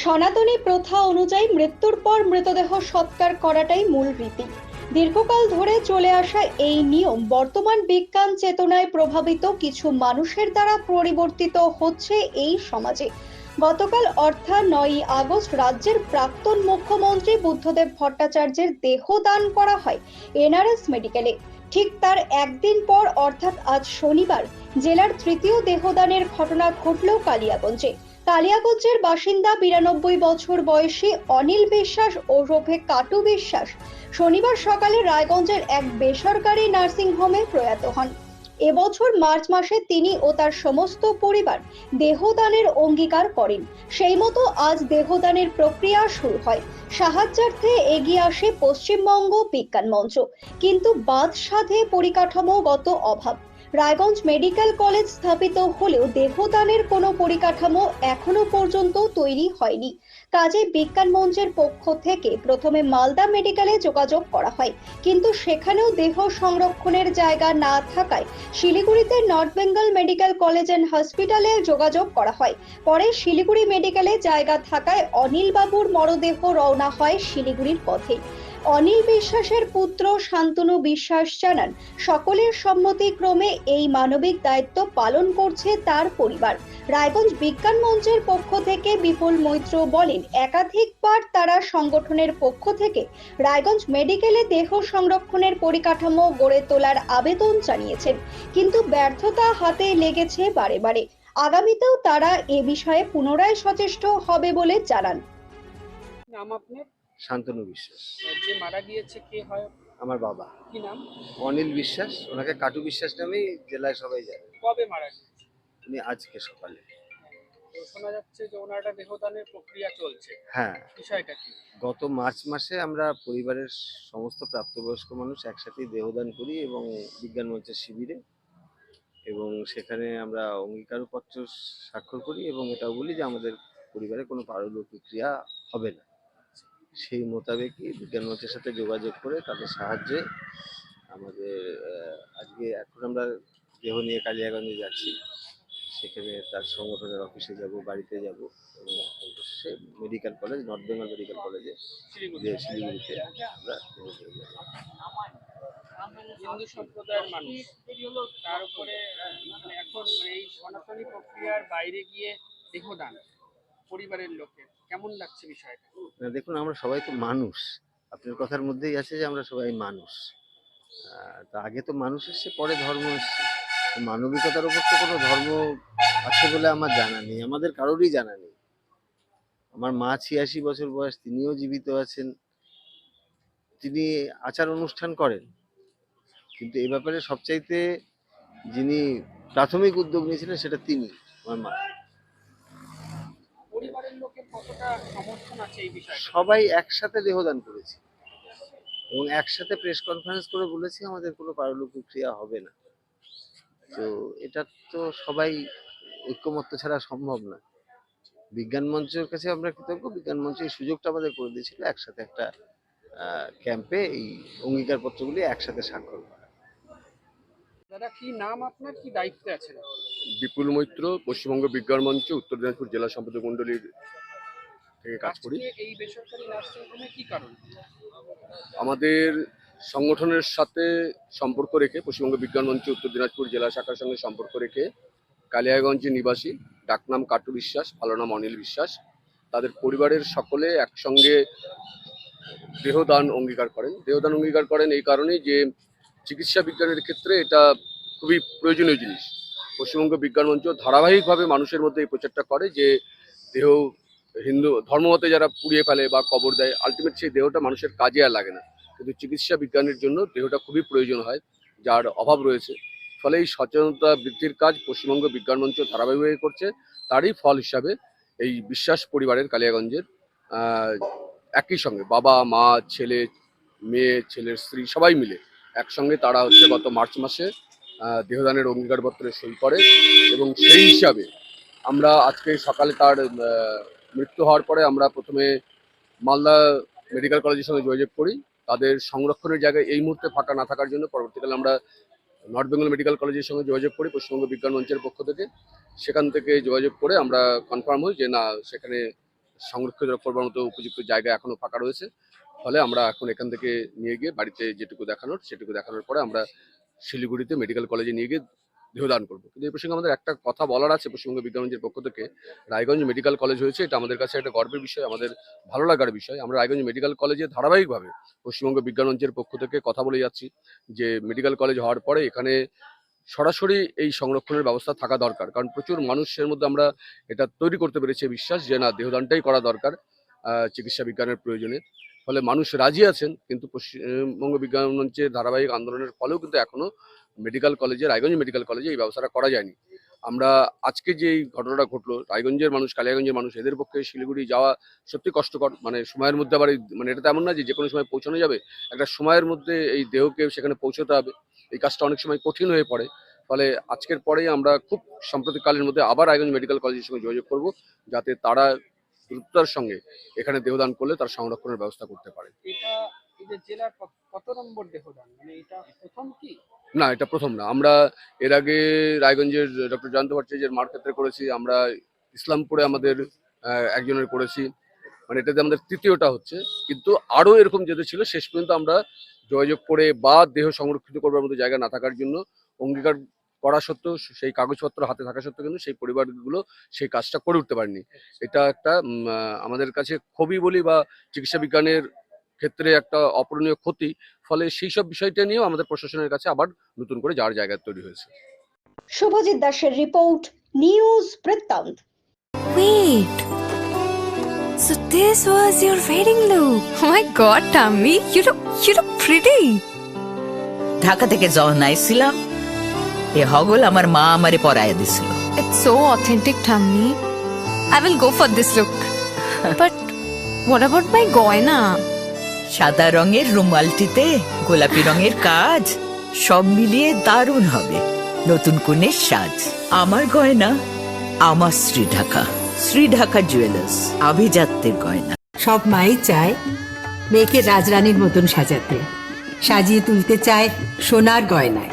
সনাতনী প্রথা অনুযায়ী মৃত্যুর পর মৃতদেহ সৎকার করাটাই মূল রীতি। দীর্ঘকাল ধরে চলে আসা এই নিয়ম বর্তমান বিজ্ঞান চেতনায় প্রভাবিত কিছু মানুষের দ্বারা পরিবর্তিত হচ্ছে এই সমাজে। গতকাল অর্থাৎ নয়ই আগস্ট রাজ্যের প্রাক্তন মুখ্যমন্ত্রী বুদ্ধদেব ভট্টাচার্যের দেহ দান করা হয় এনআরএস মেডিকেলে। ঠিক তার একদিন পর অর্থাৎ আজ শনিবার জেলার তৃতীয় দেহদানের ঘটনা ঘটল কালিয়াগঞ্জে। কালিয়াগঞ্জের বাসিন্দা বিরানব্বই বছর বয়সী অনিল বিশ্বাস ও রোভে কাটু বিশ্বাস শনিবার সকালে রায়গঞ্জের এক বেসরকারি নার্সিংহোমে প্রয়াত হন। এবছর মার্চ মাসে তিনি ও তার সমস্ত পরিবার দেহদানের অঙ্গীকার করেন। সেই মতো আজ দেহদানের প্রক্রিয়া শুরু হয়। সাহায্যার্থে এগিয়ে আসে পশ্চিমবঙ্গ বিজ্ঞান মঞ্চ। কিন্তু বাদ সাধে পরিকাঠামোগত অভাব। রায়গঞ্জ মেডিকেল কলেজ স্থাপিত হলেও দেহদানের কোনো পরিকাঠামো এখনও পর্যন্ত তৈরি হয়নি। কাজে বিজ্ঞান মঞ্চের পক্ষ থেকে প্রথমে মালদা মেডিকেলে যোগাযোগ করা হয়। কিন্তু সেখানেও দেহ সংরক্ষণের জায়গা না থাকায় শিলিগুড়িতে North Bengal medical college and হসপিটালে যোগাযোগ করা হয়। পরে শিলিগুড়ি মেডিকেলে জায়গা থাকায় অনিলবাবুর মরদেহ রওনা হয় শিলিগুড়ির পথে। অনিল বিশ্বাসের পুত্র শান্তনু বিশ্বাস জানান, সকলের সম্মতিক্রমে এই মানবিক দায়িত্ব পালন করছে তার পরিবার। রায়গঞ্জ বিজ্ঞান মঞ্চের পক্ষ থেকে বিপুল মৈত্র বলেন, একাধিকবার তারা সংগঠনের পক্ষ থেকে রায়গঞ্জ মেডিকেলে দেহ সংরক্ষণের পরিকাঠামো গড়ে তোলার আবেদন জানিয়েছেন, কিন্তু ব্যর্থতা হাতে লেগেছে বারে বারে। আগামীতেও তারা এ বিষয়ে পুনরায় সচেষ্ট হবে বলে জানান। নাম আপনার? শান্তনু বিশ্বাস। যে মারা গিয়েছে কে হয়? আমার বাবা। কি নাম? অনিল বিশ্বাস ওনাকে কাটু বিশ্বাস নামেই জেলায় সবাই জানে। কবে মারা গিয়েছে? উনি আজকে সকালে। শোনা যাচ্ছে যে ওনার একটা দেহদানের প্রক্রিয়া চলছে। হ্যাঁ। বিষয়টা কি? গত মার্চ মাসে আমরা পরিবারের সমস্ত প্রাপ্তবয়স্ক মানুষ একসাথেই দেহদান করি এবং বিজ্ঞান মঞ্চের শিবিরে এবং সেখানে আমরা অঙ্গীকারপত্র স্বাক্ষর করি এবং এটাও বলি যে আমাদের পরিবারে কোনো পারলৌকিক ক্রিয়া হবে না। সেই মোতাবেকই বিজ্ঞান মঞ্চের সাথে যোগাযোগ করে তাদের সাহায্যে আমাদের আজকে এখন আমরা দেহ নিয়ে কালিয়াগঞ্জে যাচ্ছি। সেখানে তার সংগঠনের অফিসে যাব, বাড়িতে যাব এবং অবশ্যই medical college North Bengal medical কলেজে শিলিগুড়িতে আমরা যাব। সম্প্রদায়ের মানুষ। তার উপরে মানে এখন এই সনাতনী প্রক্রিয়ার বাইরে গিয়ে দেহদান, পরিবারের লোকের। কেমন লাগছে বিষয়টা? দেখুন, আমরা সবাই তো মানুষ। আপনার কথার মধ্যেই আছে যে আমরা সবাই মানুষ। তা আগে তো মানুষ এসছে, পরে ধর্ম এসছে। মানবিকতার উপর তো কোনো ধর্ম আছে বলে আমার জানা নেই। আমাদের কারোরই জানা নেই। আমার মা ছিয়াশি বছর বয়স, তিনিও জীবিত আছেন। তিনি আচার অনুষ্ঠান করেন। কিন্তু এই ব্যাপারে সবচাইতে যিনি প্রাথমিক উদ্যোগ নিয়েছিলেন, সেটা তিনি, আমার মা পরিবারের লোকের কতটা সমর্থন আছে এই বিষয়ে সবাই একসাথে দেহদান করেছি। এবং একসাথে প্রেস কনফারেন্স করে বলেছি আমাদের কোনো পারলৌকিক ক্রিয়া হবে না। তো এটা তো সবাই ঐক্যমত্য ছাড়া সম্ভব না। বিজ্ঞান মঞ্চের কাছে আমরা কৃতজ্ঞ। বিজ্ঞান মঞ্চ এই সুযোগটা আমাদের করে দিয়েছিল একসাথে একটা ক্যাম্পে এই অঙ্গীকারপত্রগুলি একসাথে স্বাক্ষর করা। দাদা কি নাম আপনার? কি দায়িত্বে আছেন? বিপুল মৈত্র পশ্চিমবঙ্গ বিজ্ঞান মঞ্চ উত্তর দিনাজপুর জেলা সম্পাদক মন্ডলীর থেকে কাজ করি। এই বেসরকারি নার্সিং হোমে কি কারণ? আমাদের সংগঠনের সাথে সম্পর্ক রেখে পশ্চিমবঙ্গ বিজ্ঞান মঞ্চ উত্তর দিনাজপুর জেলা শাখার সঙ্গে সম্পর্ক রেখে কালিয়াগঞ্জের নিবাসী ডাকনাম কাটু বিশ্বাস ভালো নাম অনিল বিশ্বাস তাদের পরিবারের সকলে একসঙ্গে দেহদান অঙ্গীকার করেন। দেহদান অঙ্গীকার করেন এই কারণেই যে চিকিৎসা বিজ্ঞানের ক্ষেত্রে এটা খুবই প্রয়োজনীয় জিনিস। পশ্চিমবঙ্গ বিজ্ঞান মঞ্চ ধারাবাহিকভাবে মানুষের মধ্যে এই প্রচারটা করে যে দেহ হিন্দু ধর্মমতে যারা পুড়িয়ে ফেলে বা কবর দেয় আলটিমেট সেই দেহটা মানুষের কাজে আর লাগে না। কিন্তু চিকিৎসা বিজ্ঞানের জন্য দেহটা খুবই প্রয়োজন হয়, যার অভাব রয়েছে। ফলে এই সচেতনতা বৃদ্ধির কাজ পশ্চিমবঙ্গ বিজ্ঞান মঞ্চ ধারাবাহিকভাবে করছে। তারই ফল হিসাবে এই বিশ্বাস পরিবারের কালিয়াগঞ্জের একই সঙ্গে বাবা, মা, ছেলে, মেয়ে, ছেলের স্ত্রী সবাই মিলে একসঙ্গে তারা হচ্ছে গত মার্চ মাসে দেহদানের অঙ্গীকারপত্রে সই করে। এবং সেই হিসাবে আমরা আজকে সকালে তার মৃত্যু হওয়ার পরে আমরা প্রথমে মালদা মেডিকেল কলেজের সঙ্গে যোগাযোগ করি। তাদের সংরক্ষণের জায়গায় এই মুহূর্তে ফাঁকা না থাকার জন্য পরবর্তীকালে আমরা নর্থ বেঙ্গল মেডিকেল কলেজের সঙ্গে যোগাযোগ করি পশ্চিমবঙ্গ বিজ্ঞান মঞ্চের পক্ষ থেকে। সেখান থেকে যোগাযোগ করে আমরা কনফার্ম হই যে না, সেখানে সংরক্ষিত করবার মতো উপযুক্ত জায়গা এখনও ফাঁকা রয়েছে। ফলে আমরা এখন এখান থেকে নিয়ে গিয়ে বাড়িতে যেটুকু দেখানোর, সেটুকু দেখানোর পরে আমরা শিলিগুড়িতে মেডিকেল কলেজে নিয়ে গিয়ে দেহদান করব। কিন্তু এই প্রসঙ্গে আমাদের একটা কথা বলার আছে পশ্চিমবঙ্গ বিজ্ঞানমঞ্চের পক্ষ থেকে। রায়গঞ্জ মেডিকেল কলেজ হয়েছে, এটা আমাদের কাছে একটা গর্বের বিষয়, আমাদের ভালো লাগার বিষয়। আমরা রায়গঞ্জ মেডিকেল কলেজে ধারাবাহিকভাবে পশ্চিমবঙ্গ বিজ্ঞানমঞ্চের পক্ষ থেকে কথা বলে যাচ্ছি যে মেডিকেল কলেজ হওয়ার পরে এখানে সরাসরি এই সংরক্ষণের ব্যবস্থা থাকা দরকার। কারণ প্রচুর মানুষের মধ্যে আমরা এটা তৈরি করতে পেরেছি, বিশ্বাস যে না, দেহদানটাই করা দরকার চিকিৎসা বিজ্ঞানের প্রয়োজনে। ফলে মানুষ রাজি আছেন, কিন্তু পশ্চিমবঙ্গ বিজ্ঞান মঞ্চের ধারাবাহিক আন্দোলনের ফলেও কিন্তু এখনও মেডিকেল কলেজে, রায়গঞ্জ মেডিকেল কলেজে এই ব্যবস্থাটা করা যায়নি। আমরা আজকে যে ঘটনাটা ঘটলো, রায়গঞ্জের মানুষ, কালিয়াগঞ্জের মানুষ, এদের পক্ষে শিলিগুড়ি যাওয়া সত্যি কষ্টকর মানে সময়ের মধ্যে আবার মানে এটা তেমন না যে যে কোনো সময় পৌঁছানো যাবে, একটা সময়ের মধ্যে এই দেহকে সেখানে পৌঁছতে হবে। এই কাজটা অনেক সময় কঠিন হয়ে পড়ে। ফলে আজকের পরেই আমরা খুব সাম্প্রতিককালের মধ্যে আবার রায়গঞ্জ মেডিকেল কলেজের সঙ্গে যোগাযোগ করব, যাতে তারা দ্রুততার সঙ্গে এখানে দেহদান করলে তার সংরক্ষণের ব্যবস্থা করতে পারে। মানে না এটা প্রথম না। আমরা এর আগে রায়গঞ্জের ডক্টর জয়ন্ত ভট্টাচার্যের মার ক্ষেত্রে করেছি আমরা ইসলামপুরে আমাদের একজনের করেছি। মানে এটাতে আমাদের তৃতীয়টা হচ্ছে। কিন্তু আরও এরকম যেতে ছিল শেষ পর্যন্ত আমরা যোগাযোগ করে বা দেহ সংরক্ষিত করবার মতো জায়গা না থাকার জন্য অঙ্গীকার করা সত্ত্বেও সেই কাগজপত্র হাতে থাকা সত্ত্বেও কিন্তু সেই পরিবারগুলো সেই কাজটা করে উঠতে পারেনি এটা একটা আমাদের কাছে খুবই বলি বা চিকিৎসা বিজ্ঞানের ক্ষেত্রে একটা অপূরণীয় ক্ষতি ফলে সেই সব বিষয়টা নিয়েও আমাদের প্রশাসনের কাছে আবার নতুন করে যাওয়ার জায়গা তৈরি হয়েছে শুভজিৎ দাসের রিপোর্ট নিউজ বৃত্তান্ত Wait. So this was your wedding look. Oh my god, Tammy, you look you look pretty. Dhaka থেকে যখন আইছিলাম এ হগল আমার মা আমারে পরাইয়া দিছিল It's so authentic, Tammy. I will go for this look. but what about my goina? সাদা রঙের রুমালটিতে গোলাপি রঙের কাজ সব মিলিয়ে দারুণ হবে নতুন কনের সাজ আমার গয়না আমার শ্রী ঢাকা শ্রী ঢাকা জুয়েলার্স আভিজাত্যের গয়না সব মাই চায় মেয়েকে রাজরানীর মতন সাজাতে সাজিয়ে তুলতে চায় সোনার গয়নায়